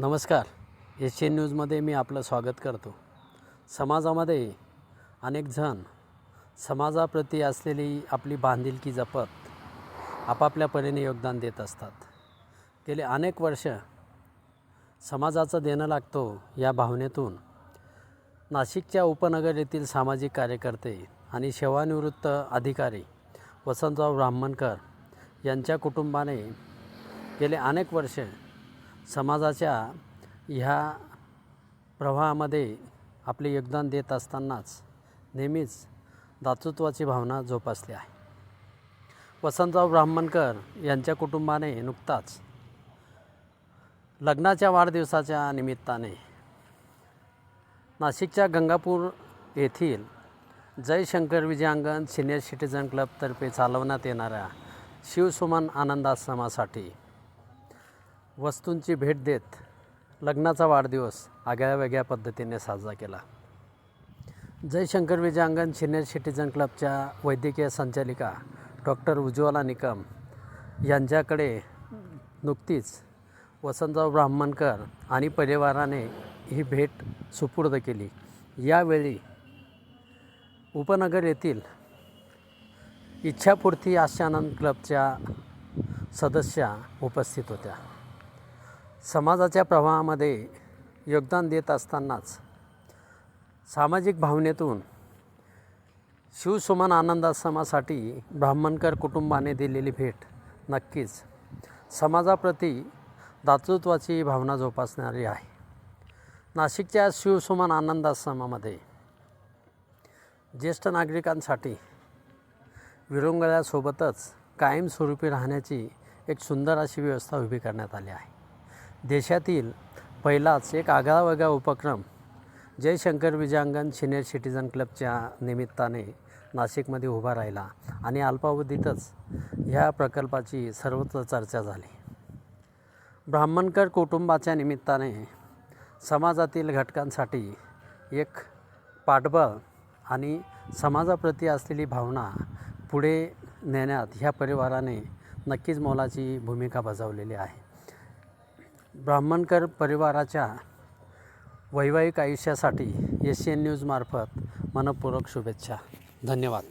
नमस्कार. एशियन न्यूजमध्ये मी आपलं स्वागत करतो. समाजामध्ये अनेक जण समाजाप्रती असलेली आपली बांधिलकी जपत आपापल्या परीने योगदान देत असतात. गेले अनेक वर्ष समाजाचं देणं लागतो या भावनेतून नाशिकच्या उपनगर येथील सामाजिक कार्यकर्ते आणि सेवानिवृत्त अधिकारी वसंतराव ब्राह्मणकर यांच्या कुटुंबाने गेले अनेक वर्ष समाजाच्या ह्या प्रवाहामध्ये आपले योगदान देत असतानाच नेहमीच दातृत्वाची भावना जोपासली आहे. वसंतराव ब्राह्मणकर यांच्या कुटुंबाने नुकताच लग्नाच्या वाढदिवसाच्या निमित्ताने नाशिकच्या गंगापूर येथील जयशंकर विजयांगण सिनियर सिटीजन क्लबतर्फे चालवण्यात येणाऱ्या शिवसुमन आनंदाश्रमासाठी वस्तूंची भेट देत लग्नाचा वाढदिवस आगळ्या वेगळ्या पद्धतीने साजरा केला. जयशंकर विजयांगन सिनियर सिटीजन क्लबच्या वैद्यकीय संचालिका डॉक्टर उज्ज्वला निकम यांच्याकडे नुकतीच वसंतराव ब्राह्मणकर आणि परिवाराने ही भेट सुपूर्द केली. यावेळी उपनगर येथील इच्छापूर्ती आशानंद क्लबच्या सदस्या उपस्थित होत्या. समाजाच्या प्रवाहामध्ये योगदान देत असतानाच सामाजिक भावनेतून शिवसुमन आनंदाश्रमासाठी ब्राह्मणकर कुटुंबाने दिलेली भेट नक्कीच समाजाप्रती दातृत्वाची भावना जोपासणारी आहे. नाशिकच्या शिवसुमन आनंदाश्रमामध्ये ज्येष्ठ नागरिकांसाठी विरंगळ्यासोबतच कायमस्वरूपी राहण्याची एक सुंदर अशी व्यवस्था उभी करण्यात आली आहे. देशातील पहिलाच एक आगळावेगळा उपक्रम जयशंकर विजयांगण सिनियर सिटीजन क्लबच्या निमित्ताने नाशिकमध्ये उभा राहिला आणि अल्पावधीतच ह्या प्रकल्पाची सर्वत्र चर्चा झाली. ब्राह्मणकर कुटुंबाच्या निमित्ताने समाजातील घटकांसाठी एक पाठबळ आणि समाजाप्रती असलेली भावना पुढे नेण्यात ह्या परिवाराने नक्कीच मोलाची भूमिका बजावलेली आहे. ब्राह्मणकर परिवाराच्या वैवाहिक आयुष्यासाठी एशियन न्यूजमार्फत मनपूर्वक शुभेच्छा. धन्यवाद.